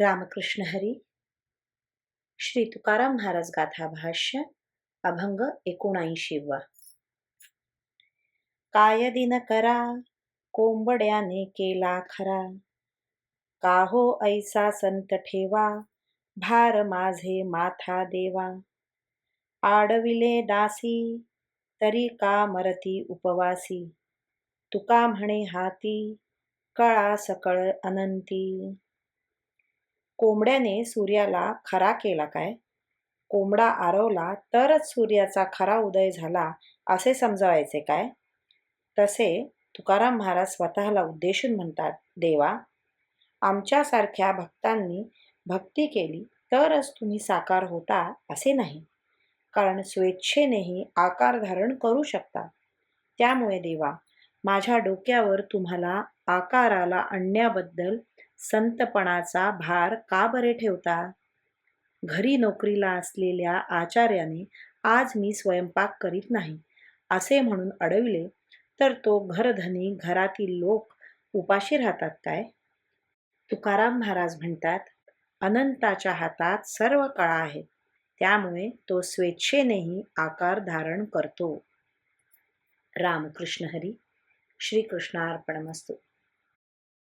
रामकृष्ण हरी. श्री तुकाराम महाराज गाथा भाष्य अभंग एकोणऐंशीवा काय दिन करा कोंबड्याने केला खरा. का हो ऐसा संत ठेवा भार माझे माथा देवा. आडविले दासी तरी का मरती उपवासी. तुका म्हणे हाती कळा सकळ अनंती. कोंबड्याने सूर्याला खरा केला काय? कोंबडा आरवला तरच सूर्याचा खरा उदय झाला असे समजावायचे काय? तसे तुकाराम महाराज स्वतःला उद्देशून म्हणतात देवा आमच्यासारख्या भक्तांनी भक्ती केली तरच तुम्ही साकार होता असे नाही. कारण स्वेच्छेनेही आकार धारण करू शकता. त्यामुळे देवा माझ्या डोक्यावर तुम्हाला आकाराला आणण्याबद्दल संतपणाचा भार का बरे ठेवता? घरी नोकरीला असलेल्या आचार्याने आज मी स्वयंपाक करीत नाही असे म्हणून अडविले तर तो घरधनी घरातील लोक उपाशी राहतात काय? तुकाराम महाराज म्हणतात अनंताच्या हातात सर्व कळा आहे त्यामुळे तो स्वेच्छेनेही आकार धारण करतो. रामकृष्ण हरी श्रीकृष्णार्पणमस्तू.